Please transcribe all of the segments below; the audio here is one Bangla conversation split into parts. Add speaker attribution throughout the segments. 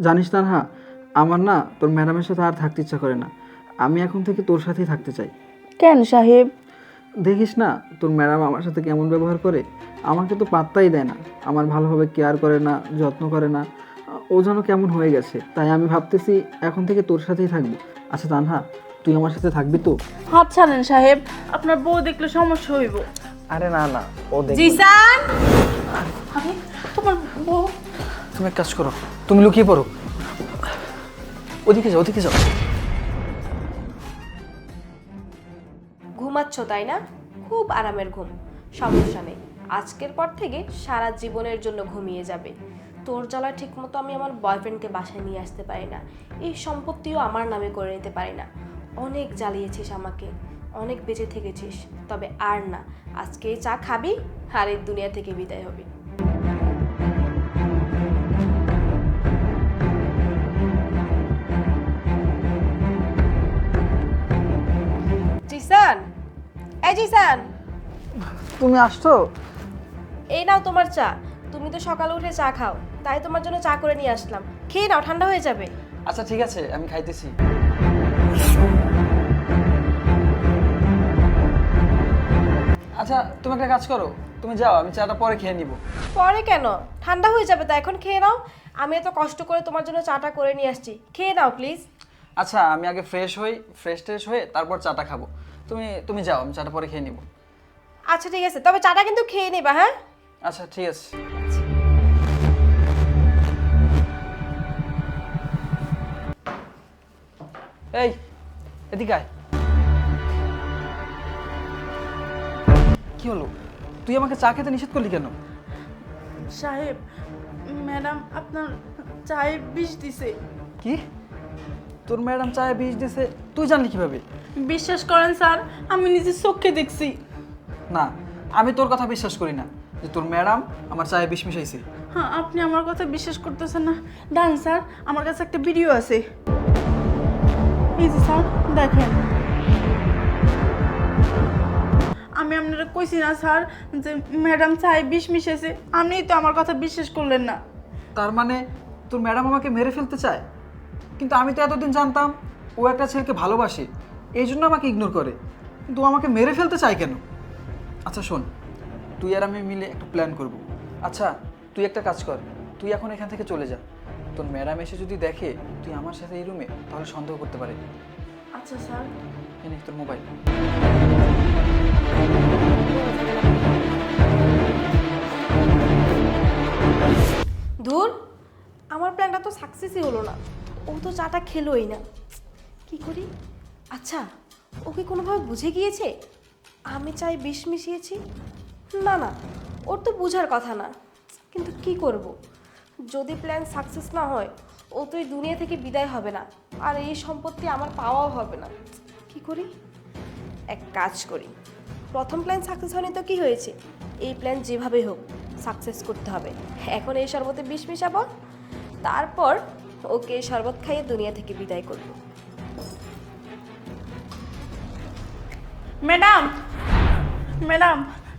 Speaker 1: জানিস না হ্যাঁ আমার না তোর ম্যাডামের সাথে আর থাকতে ইচ্ছা করে না। আমি এখন থেকে তোর সাথেই থাকতে চাই।
Speaker 2: কেন সাহেব?
Speaker 1: দেখিস না তোর ম্যাডাম আমার সাথে কেমন ব্যবহার করে? আমাকে তো পাত্তাই দেয় না। আমার ভালোভাবে কেয়ার করে না যত্ন করে না। ও যেন কেমন হয়ে গেছে। তাই আমি ভাবতেছি এখন থেকে তোর সাথেই থাকব। আচ্ছা তানহা তুই আমার সাথে থাকবি তো?
Speaker 2: হাত ছাড়েন সাহেব আপনার বউ দেখলে সমস্যা হইব।
Speaker 1: আরে না না ও দেখ
Speaker 2: জিসান! আরে তোমার বউ
Speaker 1: তুমি এক কাজ করো, তুমি লুকিয়ে পড়ো। ওদিকে যাও ওদিকে যাও।
Speaker 3: ঘুমাচ্ছ, তাই না? খুব আরামের ঘুম। সমস্যা নেই। আজকের পর থেকে সারা জীবনের জন্য ঘুমিয়ে যাবে। তোর জ্বালা ঠিক মতো আমি আমার বয়ফ্রেন্ডকে বাসায় নিয়ে আসতে পারি না। এই সম্পত্তিও আমার নামে করে নিতে পারি না। অনেক জ্বালিয়েছিস আমাকে। অনেক বেঁচে থেকেছিস। তবে আর না। আজকে চা খাবি, আর এই দুনিয়া থেকে বিদায় হবি। এই জিসান
Speaker 1: তুমি আসছো?
Speaker 3: এই নাও তোমার চা। তুমি তো সকালে উঠে চা খাও তাই তোমার জন্য চা করে নিয়ে আসলাম। খেয়ে নাও ঠান্ডা হয়ে যাবে।
Speaker 1: আচ্ছা ঠিক আছে আমি খাইতেছি। আচ্ছা তুমি একটা কাজ করো তুমি যাও আমি চাটা পরে খেয়ে নিব।
Speaker 3: পরে কেন? ঠান্ডা হয়ে যাবে তো এখন খেয়ে নাও। আমি এত কষ্ট করে তোমার জন্য চাটা করে নিয়ে আসছি। খেয়ে নাও প্লিজ।
Speaker 1: আচ্ছা আমি আগে ফ্রেশ হই ফ্রেশ ট্রেশ হয়ে তারপর চাটা খাব। তুমি তুমি যাও আমি চাটা পরে খেয়ে নিব।
Speaker 3: আচ্ছা ঠিক আছে। তবে চাটা কিন্তু খেয়ে নিবা হ্যাঁ?
Speaker 1: আচ্ছা ঠিক আছে। এই এদিকে আয়। কি হলো? তুই আমাকে চা খেতে নিষেধ করলি কেন?
Speaker 2: সাহেব ম্যাডাম আপনার চায়ে বিষ দিছে।
Speaker 1: কি? তোর ম্যাডাম চায়ে বিষ দিছে তুই জানলি কীভাবে?
Speaker 2: বিশ্বাস করেন স্যার আমি নিজের চোখে দেখছি।
Speaker 1: না আমি তোর কথা বিশ্বাস করি না যে তোর ম্যাডাম আমার চায়ে বিষ মিশাইছে।
Speaker 2: হ্যাঁ আপনি আমার কথা বিশ্বাস করতেছেন না। দাঁড়ান স্যার আমার কাছে একটা ভিডিও আছে। এই যে স্যার দেখেন। আমি আপনারা কইছি না স্যার যে ম্যাডাম চায়ে বিষ মিশেছে আপনিই তো আমার কথা বিশ্বাস করলেন না।
Speaker 1: তার মানে তোর ম্যাডাম আমাকে মেরে ফেলতে চায়? কিন্তু আমি তো এতদিন জানতাম ও একটা ছেলেকে ভালোবাসে। এই জন্য আমাকে ইগনোর করে। কিন্তু ও আমাকে মেরে ফেলতে চায় কেন? আচ্ছা শোন। তুই আর আমি মিলে একটা প্ল্যান করব। আচ্ছা তুই একটা কাজ কর। তুই এখন এখান থেকে চলে যা। তোর ম্যাডাম এসে যদি দেখে তুই আমার সাথে এই রুমে তাহলে সন্দেহ করতে পারে।
Speaker 2: আচ্ছা স্যার।
Speaker 1: এনে তোর মোবাইল
Speaker 3: ধুর আমার প্ল্যানটা তো সাকসেসই হলো না। ও তো চাটা খেলোই না। কি করি? আচ্ছা ওকে কোনোভাবে বুঝে গিয়েছে? আমি চাই বিষ মিশিয়েছি? না না, ওর তো বুঝার কথা না। কিন্তু কি করব? যদি প্ল্যান সাকসেস না হয়, ও তো এই দুনিয়া থেকে বিদায় হবে না। আর এই সম্পত্তি আমার পাওয়াও হবে না। কি করি? এক কাজ করি। প্রথম প্ল্যান সাকসেস হয়নি তো কি হয়েছে? এই প্ল্যান যেভাবে হোক সাকসেস করতে হবে। এখন এই শরবতে বিষ মিশাবো। তারপর ওকে শরবত খাইয়ে দুনিয়া থেকে বিদায় করব।
Speaker 2: ম্যাডাম ম্যাডাম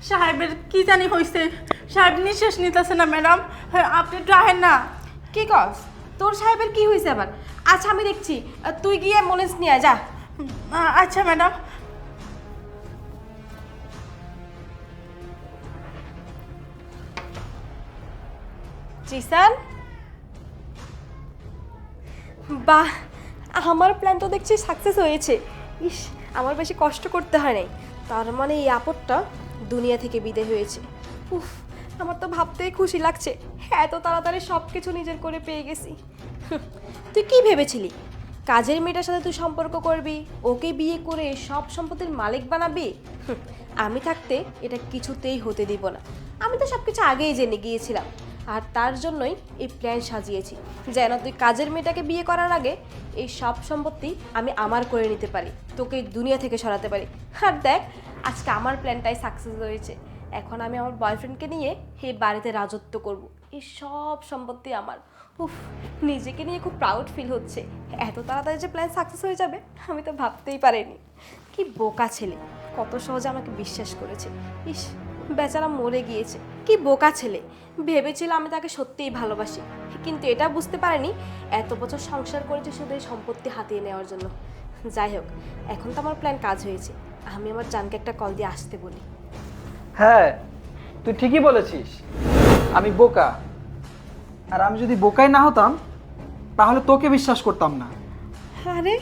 Speaker 2: সাহেবের কি জানি হয়েছে সাহেব নিঃশ্বাস নিতেছে না ম্যাডাম। হ্যাঁ আপনি একটু আহেন না।
Speaker 3: কি কস? তোর সাহেবের কি হয়েছে আবার? আচ্ছা আমি দেখছি। তুই গিয়ে মনেস নিয়ে যা।
Speaker 2: আচ্ছা ম্যাডাম।
Speaker 3: জিসান? বাহ আমার প্ল্যান তো দেখছি সাকসেস হয়েছে। ইস আমার বেশি কষ্ট করতে হয় নাই। তার মানে এই আপদটা দুনিয়া থেকে বিদায় হয়েছে। উফ, আমার তো ভাবতেই খুশি লাগছে। এত তাড়াতাড়ি সব কিছু নিজের করে পেয়ে গেছি। তুই কি ভেবেছিলি? কাজের মেয়েটার সাথে তুই সম্পর্ক করবি, ওকে বিয়ে করে সব সম্পত্তির মালিক বানাবি? আমি থাকতে এটা কিছুতেই হতে দিব না। আমি তো সব কিছু আগেই জেনে গিয়েছিলাম। আর তার জন্যই এই প্ল্যান সাজিয়েছি। যেন তুই কাজের মেয়েটাকে বিয়ে করার আগে এই সব সম্পত্তি আমি আমার করে নিতে পারি, তোকে দুনিয়া থেকে সরাতে পারি। আর দেখ, আজকে আমার প্ল্যানটাই সাকসেস হয়েছে। এখন আমি আমার বয়ফ্রেন্ডকে নিয়ে এই বাড়িতে রাজত্ব করব। এই সব সম্পত্তি আমার। উফ, নিজেকে নিয়ে খুব প্রাউড ফিল হচ্ছে। এত তাড়াতাড়ি যে প্ল্যান সাকসেস হয়ে যাবে, আমি তো ভাবতেই পারিনি। কি বোকা ছেলে, কত সহজে আমাকে বিশ্বাস করেছে। ইস বেচারা মরে গিয়েছে। কি বোকা ছেলে। ভেবেছিল আমি তাকে সত্যিই ভালোবাসি। কিন্তু এটা বুঝতে পারেনি এত বছর সংসার করেছে শুধু এই সম্পত্তি হাতিয়ে নেওয়ার জন্য। যাই হোক এখন তো আমার প্ল্যান কাজ হয়েছে। আমি আমার জানকে একটা কল দিয়ে আসতে বলি।
Speaker 1: হ্যাঁ তুই ঠিকই বলেছিস। আমি বোকা। আর আমি যদি বোকাই না হতাম তাহলে তোকে বিশ্বাস করতাম না।
Speaker 3: আরে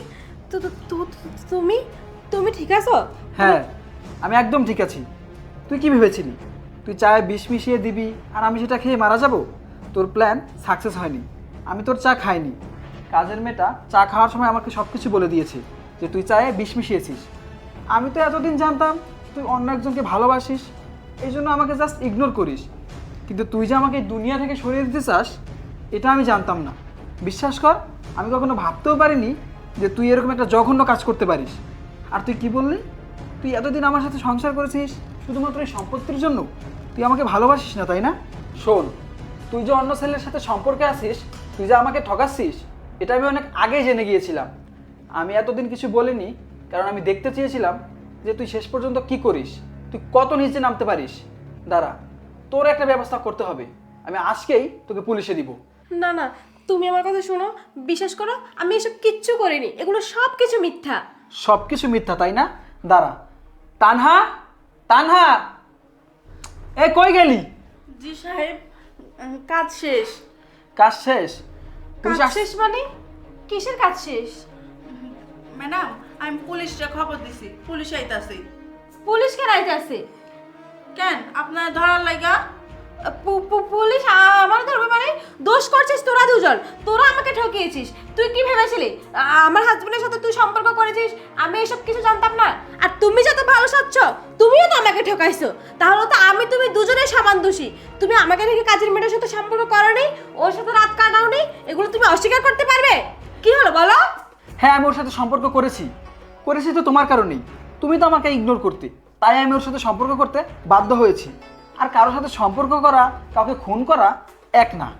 Speaker 3: তুমি? তুমি ঠিক আছো?
Speaker 1: হ্যাঁ আমি একদম ঠিক আছি। তুই কি ভেবেছিলি? তুই চায়ে বিষ মিশিয়ে দিবি আর আমি সেটা খেয়ে মারা যাব? তোর প্ল্যান সাকসেস হয়নি। আমি তোর চা খাইনি। কাজের মেয়েটা চা খাওয়ার সময় আমাকে সব কিছু বলে দিয়েছে যে তুই চায়ে বিষ মিশিয়েছিস। আমি তো এতদিন জানতাম তুই অন্য একজনকে ভালোবাসিস, এই জন্য আমাকে জাস্ট ইগনোর করিস। কিন্তু তুই যে আমাকে দুনিয়া থেকে সরিয়ে দিতে চাস, এটা আমি জানতাম না। বিশ্বাস কর, আমি কখনো ভাবতেও পারিনি যে তুই এরকম একটা জঘন্য কাজ করতে পারিস। আর তুই কি বললি? তুই এতদিন আমার সাথে সংসার করেছিস শুধুমাত্র এই সম্পত্তির জন্য? তুই আমাকে ভালোবাসিস না তাই না? শোন তুই যে অন্য ছেলের সাথে সম্পর্কে আছিস তুই যে আমাকে ঠকাচ্ছিস এটা আমি অনেক আগে জেনে গিয়েছিলাম। আমি এতদিন কিছু বলিনি কারণ আমি দেখতে চেয়েছিলাম যে তুই শেষ পর্যন্ত কি করিস তুই কত নিচে নামতে পারিস। দাঁড়া তোর একটা ব্যবস্থা করতে হবে। আমি আজকেই তোকে পুলিশে দিব।
Speaker 3: না না তুমি আমার কথা শোনো বিশ্বাস করো আমি এসব কিচ্ছু করিনি এগুলো সব কিছু মিথ্যা।
Speaker 1: সব কিছু মিথ্যা তাই না? দাঁড়া তানহা! তানহা! এ কই গেলি?
Speaker 2: জি সাহেব কাজ শেষ।
Speaker 1: কাজ শেষ?
Speaker 3: কাজ শেষ মানে? কিসের কাজ শেষ?
Speaker 2: ম্যাডাম আমি পুলিশে খবর দিছি। পুলিশ আইতাছে।
Speaker 3: পুলিশ কেন আইতাছে?
Speaker 2: কেন? আপনার ধরার লাগা
Speaker 3: পুলিশ আমার ধরবে মানে দোষ করছিস তোরা দুজন। তোরা আমাকে ঠকিয়েছিস। তুই কি ভেবেছিলি? আমার হাজবেন্ডের সাথে তুই সম্পর্ক করেছিস? আমি এসব কিছু জানতাম না। আর তুমি যত ভালো সাচ্ছ তুমিও তো আমাকে ঠকাইছো। তাহলে তো আমি তুমি দুজনেই সমান দোষী। তুমি আমাকে রেখে কাজের মেয়েটার সাথে সম্পর্ক করো নি ওর সাথে রাত কাটাও নি এগুলো তুমি অস্বীকার করতে পারবে? কি হলো, বলো?
Speaker 1: হ্যাঁ আমি ওর সাথে সম্পর্ক করেছি। করেছি তো তোমার কারণেই। তুমি তো আমাকে ইগনোর করতে। তাই আমি ওর সাথে সম্পর্ক করতে বাধ্য হয়েছি। আর কারোর সাথে সম্পর্ক করা কাউকে খুন করা এক না।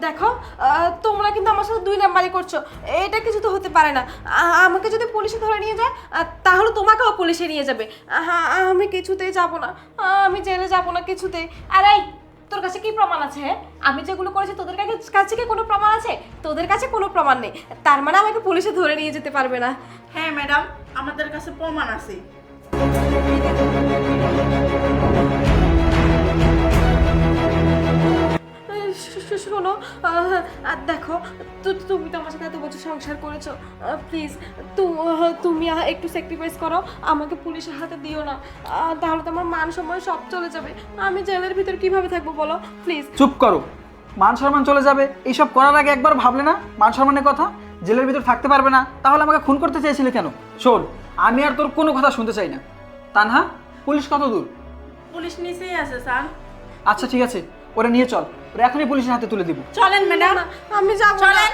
Speaker 3: দেখো আহ, তোমরা কিন্তু আমার সাথে দুই নাম্বারই করছ। এটা কিছু তো হতে পারে না। আ- আমাকে যদি পুলিশে ধরে নিয়ে যায় তাহলে তোমাকেও পুলিশে নিয়ে যাবে। আহা, আমি কিছুতেই যাব না। আমি জেলে যাব না কিছুতেই। আর এই তোর কাছে কি প্রমাণ আছে হ্যাঁ? আমি যেগুলো করেছি তোদের কাছে কাছে কি কোনো প্রমাণ আছে? তোদের কাছে কোনো প্রমাণ নেই। তার মানে আমাকে পুলিশে ধরে নিয়ে যেতে পারবে না।
Speaker 2: হ্যাঁ ম্যাডাম আমাদের কাছে প্রমাণ আছে।
Speaker 3: শোনো আর দেখো তুমি তো আমার সাথে এত বছর সংসার করেছ প্লিজ তুমি একটু স্যাক্রিফাইস করো, আমাকে পুলিশের হাতে দিও না তাহলে তো আমার মান সম্মান সব চলে যাবে। আমি জেলের ভিতর কীভাবে থাকব বলো প্লিজ
Speaker 1: চুপ করো, মান সম্মান চলে যাবে, এইসব করার আগে একবার ভাবলে না, মান সম্মানের কথা? জেলের ভিতর থাকতে পারবে না, তাহলে আমাকে খুন করতে চেয়েছিলে কেন? শোন আমি আর তোর কোনো কথা শুনতে চাই না। তানহা পুলিশ কত দূর?
Speaker 2: পুলিশ নিচেই আছে স্যার।
Speaker 1: আচ্ছা ঠিক আছে ওরা নিয়ে চল ওরা এখনই পুলিশের হাতে তুলে দিব।
Speaker 2: চলেন ম্যাডাম।
Speaker 3: আমি যাব
Speaker 2: চলেন।